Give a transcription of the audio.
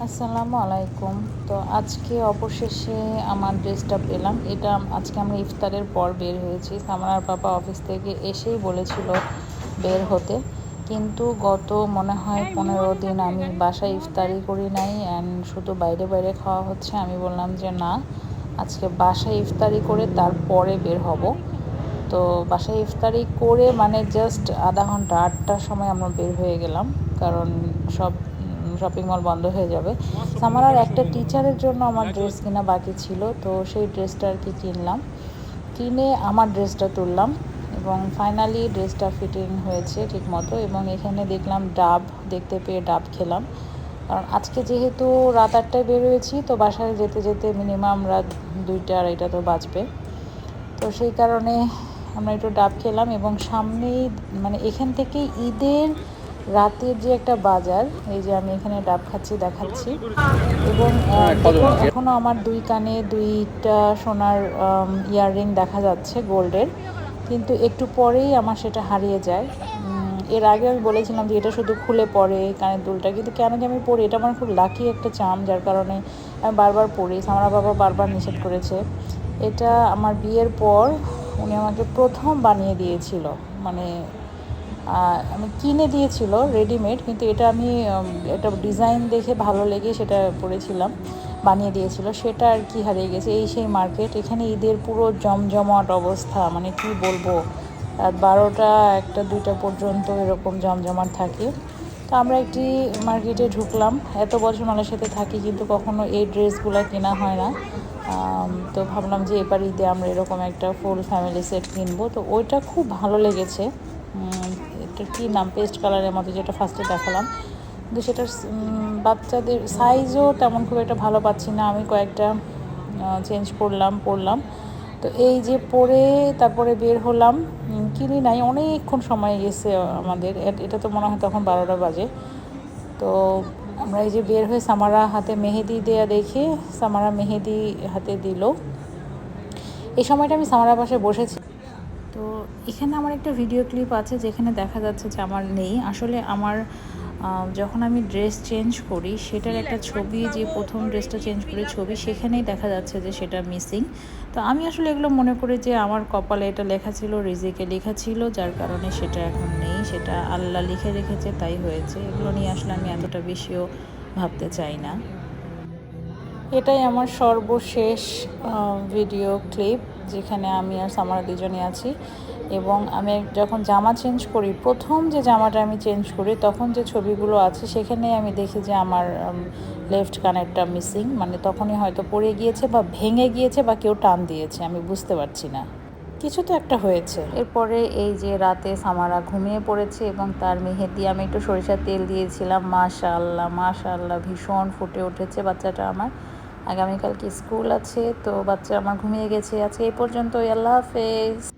আসসালামু আলাইকুম। তো আজকে অবশেষে আমার ড্রেসটা পেলাম। এটা আজকে আমরা ইফতারের পর বের হয়েছি। সামনার পাপা অফিস থেকে এসেই বলেছিল বের হতে। কিন্তু গত মনে হয় পনেরো দিন আমি বাসায় ইফতারি করি নাই অ্যান্ড শুধু বাইরে বাইরে খাওয়া হচ্ছে। আমি বললাম যে, না, আজকে বাসায় ইফতারি করে তারপরে বের হব। তো বাসায় ইফতারি করে মানে জাস্ট আধা ঘণ্টা, আটটার সময় আমরা বের হয়ে গেলাম। কারণ সব শপিং মল বন্ধ হয়ে যাবে। আমার আর একটা টিচারের জন্য আমার ড্রেস কেনা বাকি ছিল, তো সেই ড্রেসটা আর কি কিনলাম। কিনে আমার ড্রেসটা তুললাম এবং ফাইনালি ড্রেসটা ফিটিং হয়েছে ঠিক মতো এবং এখানে দেখলাম ডাব, দেখতে পেয়ে ডাব খেলাম। কারণ আজকে যেহেতু রাত আটটায় বেরোয়েছি, তো বাসায় যেতে যেতে মিনিমাম রাত দুইটা, আড়াইটা তো বাজবে। তো সেই কারণে আমরা একটু ডাব খেলাম এবং সামনেই মানে এখান থেকে ঈদের রাতের যে একটা বাজার এই যে আমি এখানে ডাব খাচ্ছি দেখাচ্ছি। এবং দেখুন এখনও আমার দুই কানে দুইটা সোনার ইয়াররিং দেখা যাচ্ছে গোল্ডের। কিন্তু একটু পরেই আমার সেটা হারিয়ে যায়। এর আগে আমি বলেছিলাম যে এটা শুধু খুলে পড়ে কানের দুলটা। কিন্তু কেন যে আমি পড়ি এটা আমার খুব লাকি একটা চাম যার কারণে আমি বারবার পড়ি আমার বাবা বারবার নিষেধ করেছে। এটা আমার বিয়ের পর উনি আমাকে প্রথম বানিয়ে দিয়েছিল। মানে আমি কিনে দিয়েছিল রেডিমেড কিন্তু এটা আমি একটা ডিজাইন দেখে ভালো লেগে সেটা পরেছিলাম বানিয়ে দিয়েছিল। সেটা আর কি হারিয়ে গেছে এই সেই মার্কেট এখানে ঈদের পুরো জমজমাট অবস্থা মানে কি বলব? রাত বারোটা একটা দুইটা পর্যন্ত এরকম জমজমাট থাকে। তো আমরা একটি মার্কেটে ঢুকলাম। এত বছর সাথে থাকি, কিন্তু কখনো এই ড্রেসগুলো কেনা হয় না। তো ভাবলাম যে এবার ঈদে আমরা এরকম একটা ফুল ফ্যামিলি সেট কিনবো। তো ওইটা খুব ভালো লেগেছে। এটা কী নাম পেস্ট কালারের মতো যেটা ফার্স্টে দেখালাম। কিন্তু সেটার বাচ্চাদের সাইজও তেমন খুব একটা ভালো পাচ্ছি না। আমি কয়েকটা চেঞ্জ করলাম, পরলাম। তো এই যে পরে তারপরে বের হলাম, কিনি নাই, অনেকক্ষণ সময় গেছে আমাদের। এটা তো মনে হয় তখন বারোটা বাজে। তো আমরা এই যে বের হয়ে সামারা হাতে মেহেদি দেয়া দেখে সামারা মেহেদি হাতে দিল। এই সময়টা আমি সামারা পাশে বসেছি। তো এখানে আমার একটা ভিডিও ক্লিপ আছে যেখানে দেখা যাচ্ছে যে আমার নেই। আসলে আমার যখন আমি ড্রেস চেঞ্জ করি, সেটার একটা ছবি, যে প্রথম ড্রেসটা চেঞ্জ করে ছবি, সেখানেই দেখা যাচ্ছে যে সেটা মিসিং তো আমি আসলে এগুলো মনে করি যে আমার কপালে এটা লেখা ছিল, রিজিকে লেখা ছিল, যার কারণে সেটা এখন নেই, সেটা আল্লাহ লিখে রেখেছে, তাই হয়েছে। এগুলো নিয়ে আসলে আমি এতটা বেশিও ভাবতে চাই না। এটাই আমার সর্বশেষ ভিডিও ক্লিপ যেখানে আমি আর সামারা দুজনে আছি। এবং আমি যখন জামা চেঞ্জ করি, প্রথম যে জামাটা আমি চেঞ্জ করি, তখন যে ছবিগুলো আছে সেখানে আমি দেখি যে আমার লেফট কানেরটা মিসিং মানে তখনই হয়তো পড়ে গিয়েছে বা ভেঙে গিয়েছে বা কেউ টান দিয়েছে, আমি বুঝতে পারছি না। কিছু তো একটা হয়েছে। এরপরে এই যে রাতে সামারা ঘুমিয়ে পড়েছে এবং তার মেহেদি, আমি একটু সরিষার তেল দিয়েছিলাম মাশা আল্লাহ মাশা আল্লাহ ভীষণ ফুটে উঠেছে বাচ্চাটা আমার। আগামীকালকে স্কুল আছে তো বাচ্চা আমার ঘুমিয়ে গেছে। আজকে এই পর্যন্ত আল্লাহ হাফেজ।